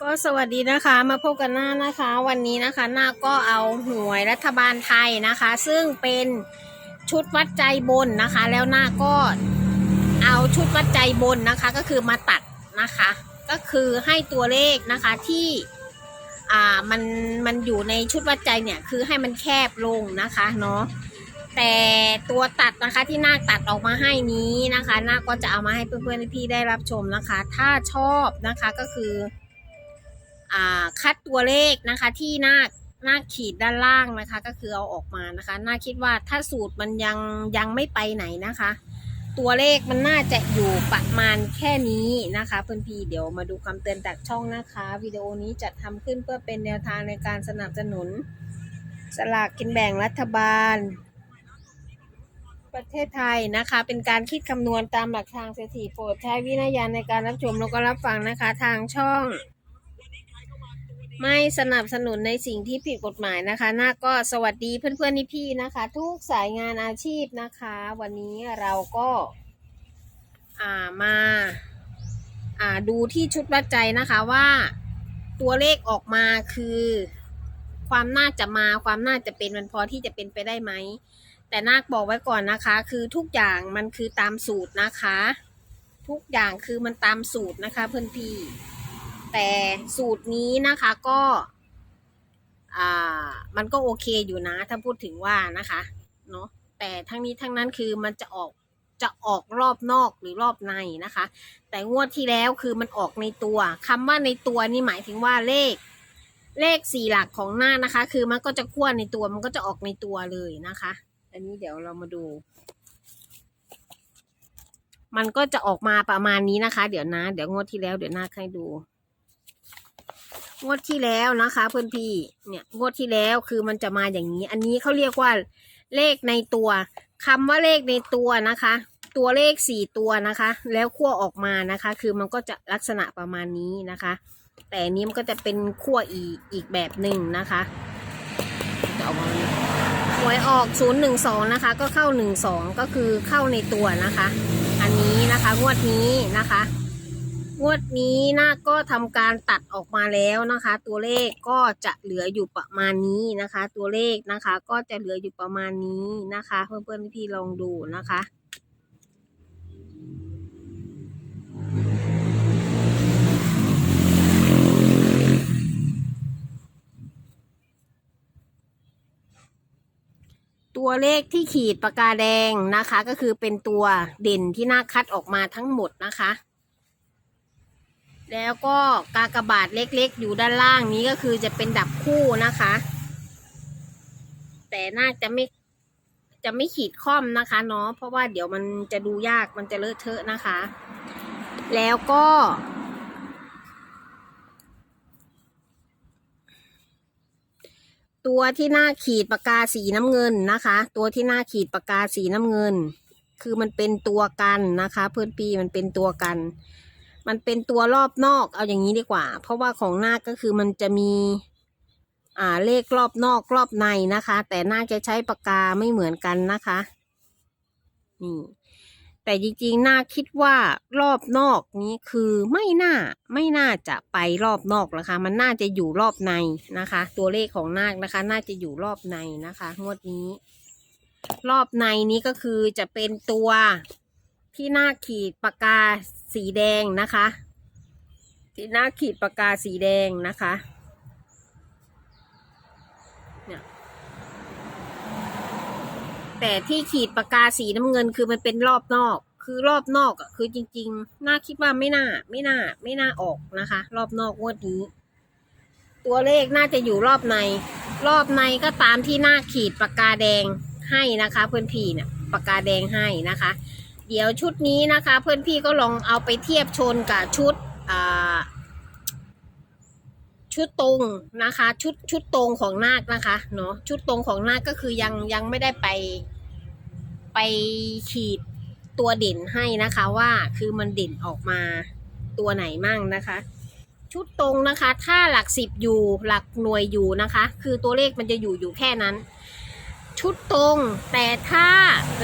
ก็สวัสดีนะคะมาพบกันหน้านะคะ วันนี้นะคะหน้าก็เอาหวยรัฐบาลไทยนะคะ ซึ่งเป็นชุดวัดใจบนนะคะ แล้วหน้าก็เอาชุดวัดใจบนนะคะ ก็คือมาตัดนะคะ ก็คือให้ตัวเลขนะคะที่อ่ามันมันอยู่ในชุดวัดใจเนี่ยคือให้มันแคบลงนะคะเนาะแต่ตัวตัดนะคะที่หน้าตัดออกมาให้นี้นะคะหน้าก็จะเอามาให้เพื่อนๆพี่ได้รับชมนะคะ ถ้าชอบนะคะก็คือ คัดตัวเลขนะคะที่หน้าหน้าขีดด้านล่างนะคะ ก็คือเอาออกมานะคะ น่าคิดว่าถ้าสูตรมันยังยังไม่ไปไหนนะคะ ตัวเลขมันน่าจะอยู่ประมาณแค่นี้นะคะเพื่อนพี่เดี๋ยวมาดูคำเตือนจากช่องนะคะ วิดีโอนี้จัดทำขึ้นเพื่อเป็นแนวทางในการสนับสนุน สลากกินแบ่งรัฐบาล ประเทศไทยนะคะ เป็นการคิดคำนวณตามหลักทางสถิติโปรดใช้วิจารณญาณในการรับชมแล้วก็รับฟังนะคะ ทางช่อง ไม่สนับสนุนในสิ่งที่ผิดกฎหมายนะคะน่าก็สวัสดีเพื่อนๆพี่นะคะ ทุกสายงานอาชีพนะคะ วันนี้เราก็อ่ามาอ่าดูที่ชุดวัดใจนะคะว่าตัวเลขออกมาคือความน่าจะมาความน่าจะเป็นมันพอที่จะเป็นไปได้ไหม แต่นาคบอกไว้ก่อนนะคะ คือทุกอย่างมันคือตามสูตรนะคะ ทุกอย่างคือมันตามสูตรนะคะเพื่อนพี่ แต่สูตรนี้นะคะก็มันก็โอเคอยู่นะ ถ้าพูดถึงว่านะคะเนาะแต่ทั้งนี้ทั้งนั้นคือมันจะออกจะออกรอบนอกหรือรอบในนะคะ แต่งวดที่แล้วคือมันออกในตัวคำว่าในตัวนี่หมายถึงว่าเลข เลขสี่หลักของหน้านะคะ คือมันก็จะขั้วในตัวมันก็จะออกในตัวเลยนะคะ อันนี้เดี๋ยวเรามาดู มันก็จะออกมาประมาณนี้นะคะ เดี๋ยวนะ เดี๋ยวงวดที่แล้วเดี๋ยวหน้าให้ดู งวดที่แล้วนะคะ เพื่อนพี่ เนี่ยงวดที่แล้วคือมันจะมาอย่างนี้ อันนี้เขาเรียกว่าเลขในตัวคำว่าเลขในตัวนะคะ ตัวเลขสี่ตัวนะคะ แล้วขั้วออกมานะคะ คือมันก็จะลักษณะประมาณนี้นะคะ แต่นี้มันก็จะเป็นขั้วอีกอีกแบบหนึ่งนะคะจะออกมาหวยออกศูนย์หนึ่งสองนะคะ ก็เข้าหนึ่งสองก็คือเข้าในตัวนะคะ อันนี้นะคะงวดนี้นะคะ งวดนี้นะก็ทำการตัดออกมาแล้วนะคะ ตัวเลขก็จะเหลืออยู่ประมาณนี้นะคะ ตัวเลขนะคะก็จะเหลืออยู่ประมาณนี้นะคะ เพื่อนๆพี่ลองดูนะคะตัวเลขที่ขีดปากกาแดงนะคะ ก็คือเป็นตัวเด่นที่น่าคัดออกมาทั้งหมดนะคะ แล้วก็กากบาทเล็กๆ อยู่ด้านล่างนี้ก็คือจะเป็นดับคู่นะคะ แต่น่าจะไม่จะไม่ขีดค่อมนะคะเนาะเพราะว่าเดี๋ยวมันจะดูยากมันจะเลอะเทอะนะคะ แล้วก็ ตัวที่หน้าขีดปากกาสีน้ำเงินนะคะ ตัวที่หน้าขีดปากกาสีน้ำเงิน คือมันเป็นตัวกันนะคะ เพื่อนปีมันเป็นตัวกัน มันเป็นตัวรอบนอกเอาอย่างนี้ดีกว่า เพราะว่าของหน้าก็คือมันจะมีอ่าเลขรอบนอกรอบในนะคะ แต่หน้าจะใช้ปากกาไม่เหมือนกันนะคะนี่แต่จริงๆหน้าคิดว่ารอบนอกนี้คือไม่น่าไม่น่าจะไปรอบนอกนะคะ มันน่าจะอยู่รอบในนะคะ ตัวเลขของนาคนะคะ น่าจะอยู่รอบในนะคะ งวดนี้ รอบในนี้ก็คือจะเป็นตัว ที่หน้าขีดปากกาสีแดงนะคะ ที่หน้าขีดปากกาสีแดงนะคะเนี่ยแต่ที่ขีดปากกาสีน้ำเงินคือมันเป็นรอบนอก คือรอบนอกอะคือจริง ๆ น่าคิดว่าไม่น่า ไม่น่า ไม่น่าออกนะคะ รอบนอกงวดนี้ตัวเลขน่าจะอยู่รอบใน รอบในก็ตามที่หน้าขีดปากกาแดงให้นะคะ เพื่อนพี่เนี่ยปากกาแดงให้นะคะ เดี๋ยวชุดนี้นะคะ เพื่อนพี่ก็ลองเอาไปเทียบชนกับชุดชุดตรงนะคะ ชุดชุดตรงของนาคนะคะเนาะชุดตรงของนาคก็คือยังยังไม่ได้ไปไปขีดตัวเด่นให้นะคะว่าคือมันเด่นออกมาตัวไหนมั่งนะคะ ชุดตรงนะคะ ถ้าหลักสิบอยู่หลักหน่วยอยู่นะคะ คือตัวเลขมันจะอยู่อยู่แค่นั้น ชุดตรง แต่ถ้า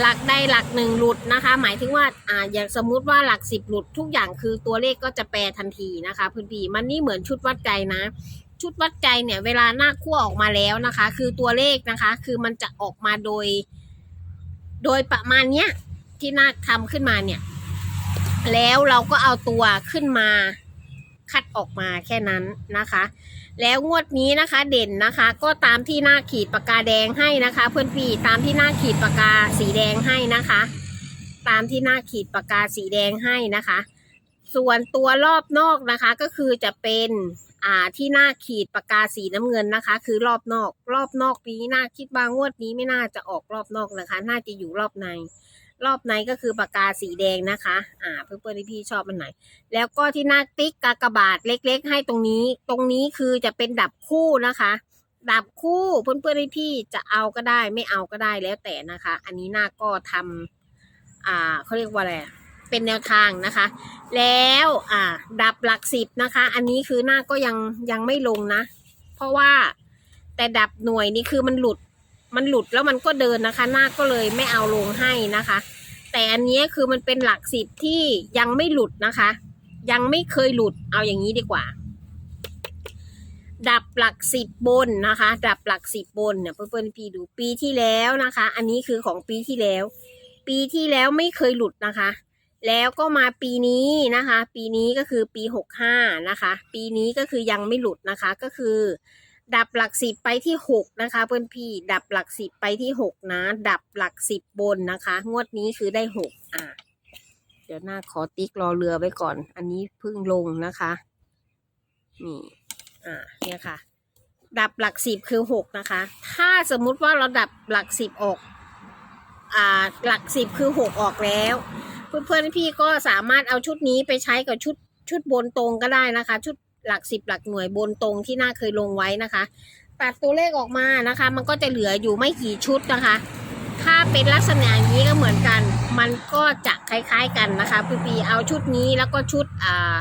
หลักใดหลักหนึ่งหลุดนะคะ หมายถึงว่าอ่าอย่างสมมุติว่าหลักสิบหลุดทุกอย่างคือตัวเลขก็จะแปลทันทีนะคะพื้นที่มันนี่เหมือนชุดวัดใจนะ ชุดวัดใจเนี่ยเวลาหน้าคั่วออกมาแล้วนะคะ คือตัวเลขนะคะ คือมันจะออกมาโดย โดยประมาณเนี้ยที่นาคทำขึ้นมาเนี่ย แล้วเราก็เอาตัวขึ้นมาคัดออกมาแค่นั้นนะคะ แล้วงวดนี้นะคะเด่นนะคะ ก็ตามที่หน้าขีดปากกาแดงให้นะคะ เพื่อนพี่ตามที่หน้าขีดปากกาสีแดงให้นะคะ ตามที่หน้าขีดปากกาสีแดงให้นะคะ ส่วนตัวรอบนอกนะคะก็คือจะเป็นอ่าที่หน้าขีดปากกาสีน้ำเงินนะคะ คือรอบนอก รอบนอกปีนี้น่าคิดว่างวดนี้ไม่น่าจะออกรอบนอกนะคะ น่าจะอยู่รอบใน รอบในก็คือปากกาสีแดงนะคะ อ่า เพื่อนๆที่พี่ชอบมันไหน แล้วก็ที่หน้าติ๊กกากบาทเล็ก ๆ ให้ตรงนี้ ตรงนี้คือจะเป็นดับคู่นะคะ ดับคู่เพื่อนๆที่พี่จะเอาก็ได้ ไม่เอาก็ได้แล้วแต่นะคะ อันนี้หน้าก็ทำอ่าเขาเรียกว่าอะไรเป็นแนวทางนะคะ แล้วอ่า ดับหลักสิบนะคะ อันนี้คือหน้าก็ยังยังไม่ลงนะ เพราะว่าแต่ดับหน่วยนี่คือมันหลุด มันหลุดแล้วมันก็เดินนะคะ หน้าก็เลยไม่เอาลงให้นะคะ แต่อันนี้คือมันเป็นหลักสิบที่ยังไม่หลุดนะคะ ยังไม่เคยหลุดเอาอย่างนี้ดีกว่า ดับหลักสิบบนนะคะ ดับหลักสิบบนเนี่ยเพื่อนๆพี่ดูปีที่แล้วนะคะ อันนี้คือของปีที่แล้ว ปีที่แล้วไม่เคยหลุดนะคะ แล้วก็มาปีนี้นะคะ ปีนี้ก็คือปีหกห้านะคะ ปีนี้ก็คือยังไม่หลุดนะคะก็คือ ดับหลักสิบไปที่หกนะคะ เพื่อนพี่ ดับหลักสิบไปที่หกนะ ดับหลักสิบบนนะคะ งวดนี้คือได้หกอ่าเดี๋ยวหน้าขอติ๊กรอเรือไว้ก่อน อันนี้เพิ่งลงนะคะนี่อ่าเนี่ยค่ะ ดับหลักสิบคือหกนะคะ ถ้าสมมุติว่าเราดับหลักสิบออก อ่า หลักสิบคือหกออกแล้ว เพื่อนๆพี่ก็สามารถเอาชุดนี้ไปใช้กับชุดชุดบนตรงก็ได้นะคะ ชุด หลักสิบหลักหน่วยบนตรงที่หน้าเคยลงไว้นะคะ ตัดตัวเลขออกมานะคะ มันก็จะเหลืออยู่ไม่กี่ชุดนะคะ ถ้าเป็นลักษณะอย่างนี้ก็เหมือนกัน มันก็จะคล้ายๆกันนะคะพี่ปีเอาชุดนี้แล้วก็ชุดอ่า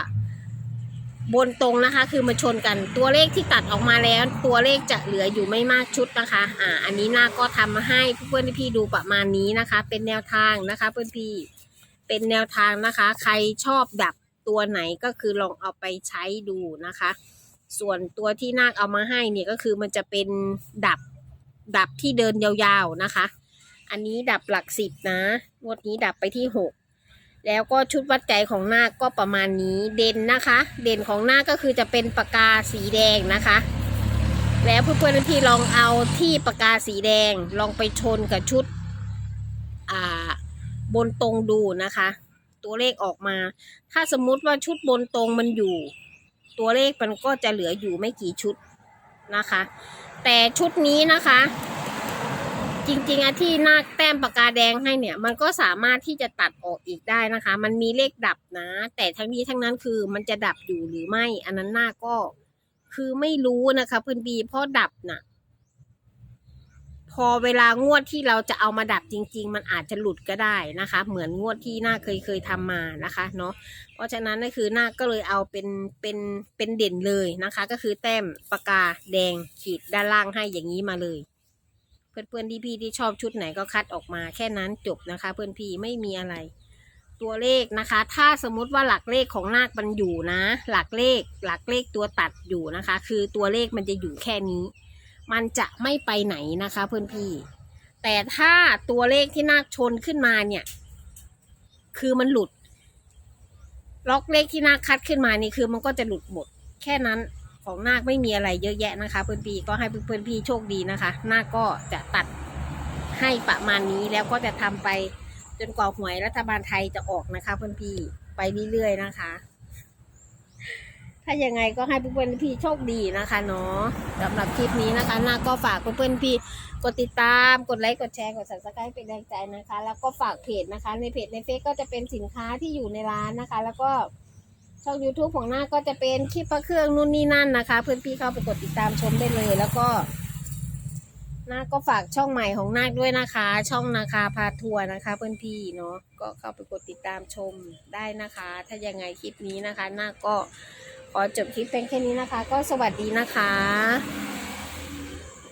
บนตรงนะคะ คือมาชนกันตัวเลขที่ตัดออกมาแล้ว ตัวเลขจะเหลืออยู่ไม่มากชุดนะคะ อ่า อันนี้หน้าก็ทำมาให้เพื่อนๆพี่ดูประมาณนี้นะคะ เป็นแนวทางนะคะ เพื่อนพี่เป็นแนวทางนะคะ ใครชอบดับ ตัวไหนก็คือลองเอาไปใช้ดูนะคะ ส่วนตัวที่นาคเอามาให้เนี่ยก็คือมันจะเป็นดับดับที่เดินยาวๆนะคะ อันนี้ดับหลักสิบนะงวดนี้ดับไปที่หกแล้วก็ชุดวัดใจของนาคก็ประมาณนี้เด่นนะคะ เด่นของนาคก็คือจะเป็นปากกาสีแดงนะคะ แล้วเพื่อนๆที่ลองเอาที่ปากกาสีแดงลองไปชนกับชุดบนตรงดูนะคะ ตัวเลขออกมา ถ้าสมมุติว่าชุดบนตรงมันอยู่ ตัวเลขมันก็จะเหลืออยู่ไม่กี่ชุดนะคะ แต่ชุดนี้นะคะ จริงๆอะที่หน้าแต้มปากกาแดงให้เนี่ย มันก็สามารถที่จะตัดออกอีกได้นะคะ มันมีเลขดับนะ แต่ทั้งนี้ทั้งนั้นคือมันจะดับอยู่หรือไม่ อันนั้นหน้าก็คือไม่รู้นะคะเพื่อนบีเพราะดับน่ะ พอเวลางวดที่เราจะเอามาดับจริง ๆ มันอาจจะหลุดก็ได้นะคะ เหมือนงวดที่หน้าเคยเคยทำมานะคะเนาะเพราะฉะนั้นก็คือหน้าก็เลยเอาเป็นเป็นเป็นเด่นเลยนะคะ ก็คือแต้มปากกาแดงขีดด้านล่างให้อย่างนี้มาเลยเพื่อนๆที่พี่ที่ชอบชุดไหนก็คัดออกมาแค่นั้นจบนะคะ เพื่อนพี่ไม่มีอะไร ตัวเลขนะคะ ถ้าสมมุติว่าหลักเลขของนาคมันอยู่นะ หลักเลขหลักเลขตัวตัดอยู่นะคะ คือตัวเลขมันจะอยู่แค่นี้ มันจะไม่ไปไหนนะคะเพื่อนพี่ แต่ถ้าตัวเลขที่นาคชนขึ้นมาเนี่ย คือมันหลุด ล็อกเลขที่นาคคัดขึ้นมานี่คือมันก็จะหลุดหมด แค่นั้นของนาคไม่มีอะไรเยอะแยะนะคะ เพื่อนพี่ก็ให้เพื่อนพี่โชคดีนะคะนาคก็จะตัดให้ประมาณนี้แล้วก็จะทำไปจนกว่าหวยรัฐบาลไทยจะออกนะคะ เพื่อนพี่ไปเรื่อยๆนะคะ ถ้ายังไงก็ให้เพื่อนๆพี่โชคดีนะคะเนาะสำหรับคลิปนี้นะคะนาก็ฝากเพื่อนๆพี่กดติดตาม กดไลค์ กดแชร์ กด subscribe เป็นแรงใจนะคะ แล้วก็ฝากเพจนะคะ ในเพจในเฟซก็จะเป็นสินค้าที่อยู่ในร้านนะคะ แล้วก็ช่อง YouTube ของหน้าก็จะเป็นคลิปพระเครื่องนู่นนี่นั่นนะคะ เพื่อนพี่เข้าไปกดติดตามชมได้เลย แล้วก็นาก็ฝากช่องใหม่ของนาคด้วยนะคะ ช่องนาคาพาทัวร์นะคะ เพื่อนพี่เนาะก็เข้าไปกดติดตามชมได้นะคะ ถ้ายังไงคลิปนี้นะคะนาก็ อจบคลิปเป็นแค่นี้นะคะ ก็สวัสดีนะคะ